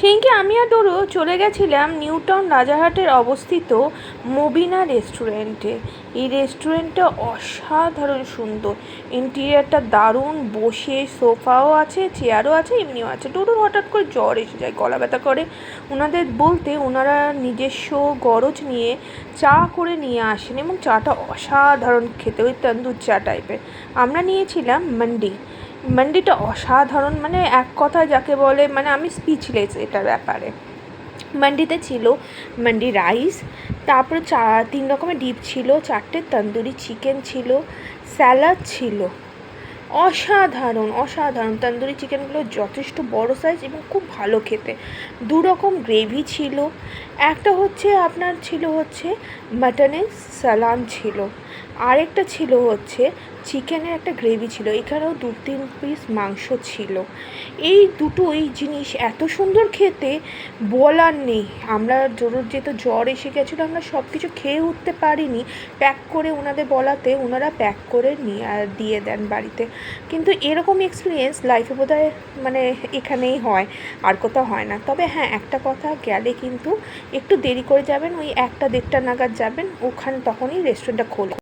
সেদিনকে আমি আর ডোরো চলে গেছিলাম নিউটাউন রাজারহাটের অবস্থিত মবিনা রেস্টুরেন্টে। এই রেস্টুরেন্টটা অসাধারণ সুন্দর। ইন্টিরিয়ারটা দারুণ, বসে সোফাও আছে, চেয়ারও আছে, এমনিও আছে। ডোরোর হঠাৎ করে জ্বর এসে যায়, গলা ব্যথা করে। ওনাদের বলতে ওনারা নিজস্ব গরজ নিয়ে চা করে নিয়ে আসেন এবং চাটা অসাধারণ খেতে, ওই তন্দুর চা টাইপের আমরা নিয়েছিলাম মান্ডি। মান্ডিটা অসাধারণ মানে এক কথায় যাকে বলে মানে আমি স্পিচলেস এটার ব্যাপারে। মান্ডিতে ছিল মান্ডি রাইস তারপরে চা, তিন রকমের ডিপ ছিল, চারটে তন্দুরি চিকেন ছিল স্যালাড ছিল। অসাধারণ অসাধারণ। তন্দুরি চিকেনগুলো যথেষ্ট বড় সাইজ এবং খুব ভালো খেতে। দু রকম গ্রেভি ছিল। একটা হচ্ছে আপনার ছিল হচ্ছে মাটনের সালান ছিল। আরেকটা ছিল হচ্ছে চিকেনের একটা গ্রেভি ছিল, এখানেও দু তিন পিস মাংস ছিল। এই দুটোই জিনিস এত সুন্দর খেতে, বলার নেই। আমরা জরুর যেহেতু জ্বর এসে গেছিল, আমরা সব কিছু খেয়ে উঠতে পারিনি। প্যাক করে ওনাদের বলাতে ওনারা প্যাক করে নিয়ে দিয়ে দেন বাড়িতে। কিন্তু এরকম এক্সপিরিয়েন্স লাইফে বোধহয় মানে এখানেই হয়, আর কোথাও হয় না। তবে হ্যাঁ একটা কথা, গেলে কিন্তু একটু দেরি করে যাবেন, ওই একটা দেড়টা নাগাদ যাবেন, ওখানে তখনই রেস্টুরেন্টটা খোলে।